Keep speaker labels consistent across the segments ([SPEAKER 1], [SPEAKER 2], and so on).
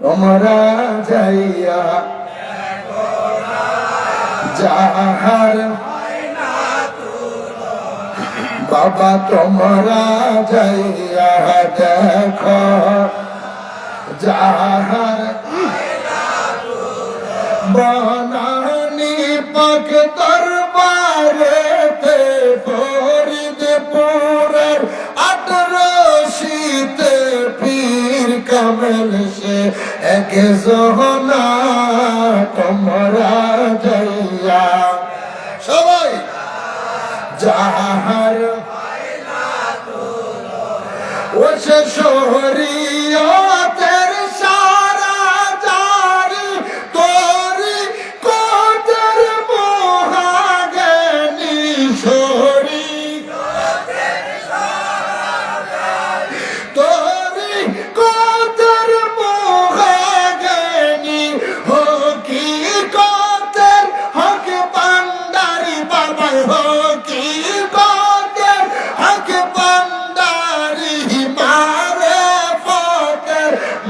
[SPEAKER 1] তোমরা যাইয়া যাহার বাবা তোমরা যাইয়া দেখো যাহার বনানি পাক দরবারেতে কামেল সে এক জহনা তোমরা যাইয়া। সবাই যাহার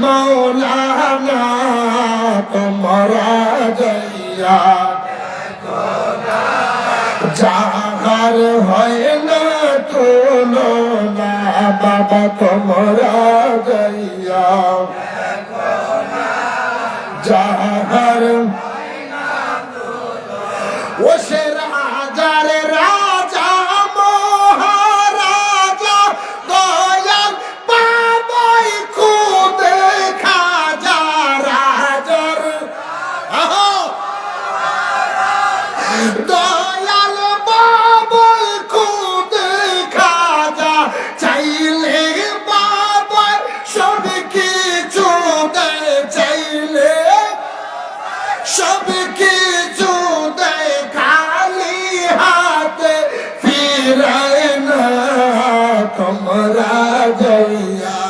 [SPEAKER 1] মৌলানা তোমরা যাইয়া যাহার হয় না তুলনা বাবা তোমরা যাহার ও সে দয়াল বাবাই খুদে খাজা, চাইলে বাবাই সব কিছু দেয় চাইলে সব কিছু দেয় খালি হাতে ফিরায় না, তোমরা যাইয়া